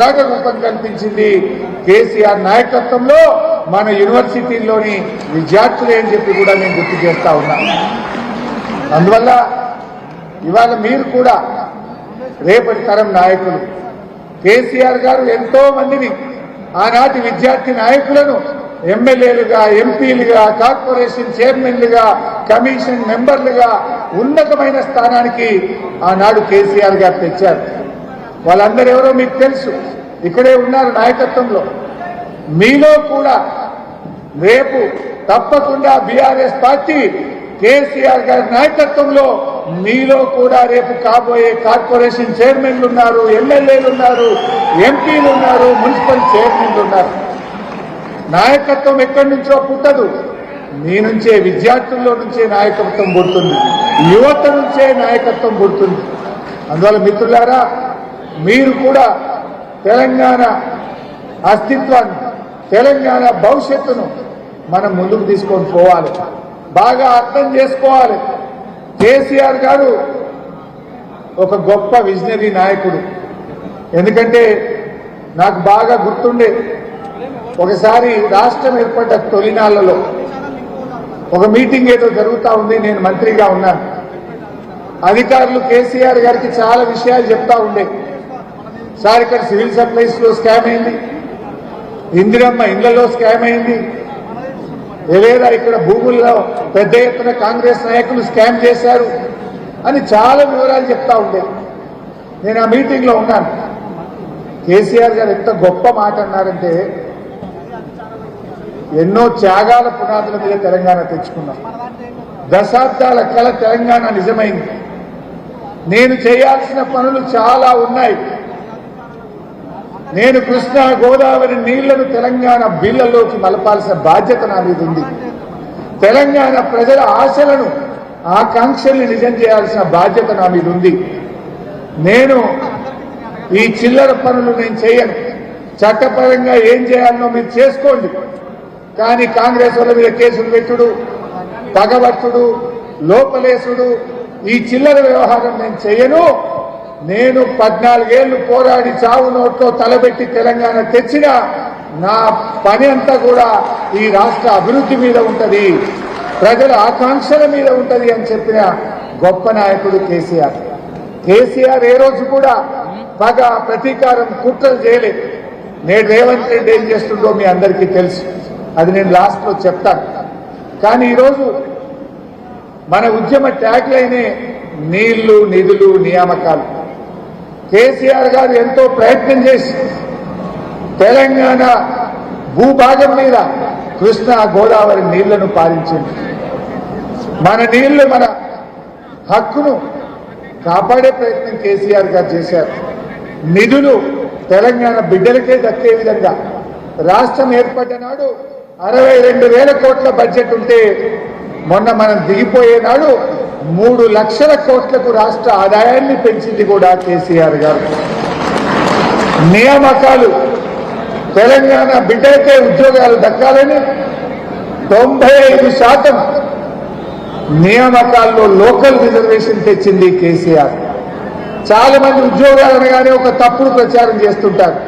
విరాట రూపం కనిపించింది. కేసీఆర్ నాయకత్వంలో మన యూనివర్సిటీల్లోని విద్యార్థులే అని చెప్పి కూడా నేను గుర్తు చేస్తా ఉన్నా. అందువల్ల ఇవాళ మీరు కూడా రేపటి తరం నాయకులు కేసీఆర్ గారు ఎంతో మందిని ఆనాటి విద్యార్థి నాయకులను ఎమ్మెల్యేలుగా ఎంపీలుగా కార్పొరేషన్ చైర్మన్లుగా కమిషన్ మెంబర్లుగా ఉన్నతమైన స్థానానికి ఆనాడు కేసీఆర్ గారు తెచ్చారు. వాళ్ళందరూ ఎవరో మీకు తెలుసు. ఇక్కడే ఉన్నారు నాయకత్వంలో. మీలో కూడా రేపు తప్పకుండా బీఆర్ఎస్ పార్టీ కేసీఆర్ గారి నాయకత్వంలో మీలో కూడా రేపు కాబోయే కార్పొరేషన్ చైర్మన్లు ఉన్నారు ఎమ్మెల్యేలు ఉన్నారు ఎంపీలు ఉన్నారు మున్సిపల్ చైర్మన్లు ఉన్నారు. నాయకత్వం ఎక్కడి నుంచో పుట్టదు. మీ నుంచే విద్యార్థుల్లో నుంచే నాయకత్వం పుడుతుంది. యువత నుంచే నాయకత్వం పుడుతుంది. అందువల్ల మిత్రులారా మీరు కూడా తెలంగాణ అస్తిత్వాన్ని తెలంగాణ భవిష్యత్తును మనం ముందుకు తీసుకొని పోవాలి. బాగా అర్థం చేసుకోవాలి. కేసీఆర్ గారు ఒక గొప్ప విజనరీ నాయకుడు. ఎందుకంటే నాకు బాగా గుర్తుండే ఒకసారి రాష్ట్రం ఏర్పడ్డ తొలినాళ్ళలో ఒక మీటింగ్ ఏదో జరుగుతూ ఉంది నేను మంత్రిగా ఉన్నాను. అధికారులు కేసీఆర్ గారికి చాలా విషయాలు చెప్తా ఉండే. సార్ ఇక్కడ సివిల్ సప్లైస్లో స్కామ్ అయింది. ఇందిరమ్మ ఇళ్ళలో స్కామ్ అయింది. లేదా ఇక్కడ భూముల్లో పెద్ద ఎత్తున కాంగ్రెస్ నాయకులు స్కామ్ చేశారు అని చాలా వివరాలు చెప్తా ఉండే. నేను ఆ మీటింగ్లో ఉన్నాను. కేసీఆర్ గారు ఎంత గొప్ప మాట అన్నారంటే ఎన్నో త్యాగాల పునాదుల మీద తెలంగాణ తెచ్చుకున్నాం. దశాబ్దాల కల తెలంగాణ నిజమైంది. నేను చేయాల్సిన పనులు చాలా ఉన్నాయి. నేను కృష్ణా గోదావరి నీళ్ళను తెలంగాణ బిళ్ళలోకి మలపాల్సిన బాధ్యత నా మీద ఉంది. తెలంగాణ ప్రజల ఆశలను ఆకాంక్షల్ని నిజం చేయాల్సిన బాధ్యత నా మీద ఉంది. నేను ఈ చిల్లర పనులు నేను చేయను. చట్టపరంగా ఏం చేయాలనో మీరు చేసుకోండి. కానీ కాంగ్రెస్ వాళ్ళ మీద కేసులు పెట్టుడు పగబట్టుడు లోపలేసుడు ఈ చిల్లర వ్యవహారం నేను చేయను. నేను పద్నాలుగేళ్ళు పోరాడి చావు నోట్లో తలబెట్టి తెలంగాణ తెచ్చిన నా పని అంతా కూడా ఈ రాష్ట్ర అభివృద్ధి మీద ఉంటుంది ప్రజల ఆకాంక్షల మీద ఉంటది అని చెప్పిన గొప్ప నాయకుడు కేసీఆర్. కేసీఆర్ ఏ రోజు కూడా పగ ప్రతీకారం కుట్రలు చేయలేదు. నేడు రేవంత్ రెడ్డి ఏం చేస్తుండో మీ అందరికీ తెలుసు. అది నేను లాస్ట్లో చెప్తాను. కానీ ఈరోజు మన ఉద్యమ ట్యాగ్ లైనే నీళ్ళు నిధులు నియామకాలు. కేసీఆర్ గారు ఎంతో ప్రయత్నం చేసి తెలంగాణ భూభాగం మీద కృష్ణా గోదావరి నీళ్ళను పాలించింది మన నీళ్ళు మన హక్కును కాపాడే ప్రయత్నం కేసీఆర్ గారు చేశారు. నిధులు తెలంగాణ బిడ్డలకే దక్కే విధంగా రాష్ట్రం ఏర్పడ్డ నాడు అరవై రెండు వేల కోట్ల బడ్జెట్ ఉంటే మొన్న మనం దిగిపోయే నాడు మూడు లక్షల కోట్లకు రాష్ట్ర ఆదాయాన్ని పెంచింది కూడా కేసీఆర్ గారు. నియామకాలు. తెలంగాణ బిడ్డలకే ఉద్యోగాలు దక్కాలని తొంభై ఐదు శాతం నియామకాల్లో లోకల్ రిజర్వేషన్ తెచ్చింది కేసీఆర్. చాలా మంది ఉద్యోగాలు అనగానే ఒక తప్పుడు ప్రచారం చేస్తుంటారు.